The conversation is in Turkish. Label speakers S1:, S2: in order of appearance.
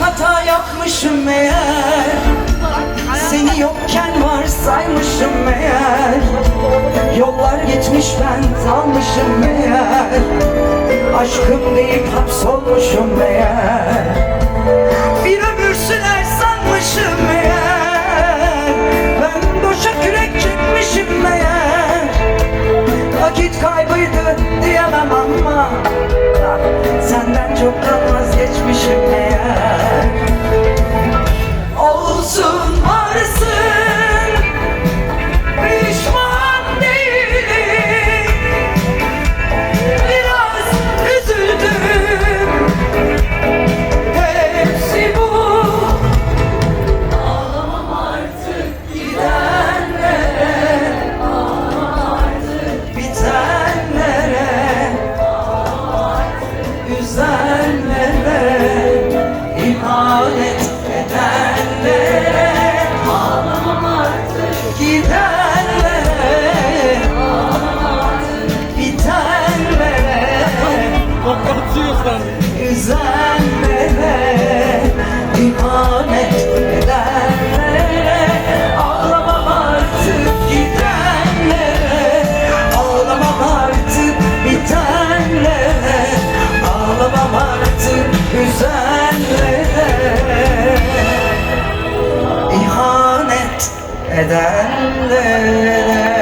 S1: hata yapmışım meğer Yokken varsaymışım meğer. Yollar geçmiş ben salmışım meğer. Aşkım deyip hapsolmuşum meğer. Bir ömür sürer sanmışım meğer. Ben boşa kürek çekmişim meğer. Vakit kaybıydı diyemem ama. Senden çoktan vazgeçmişim meğer edenlere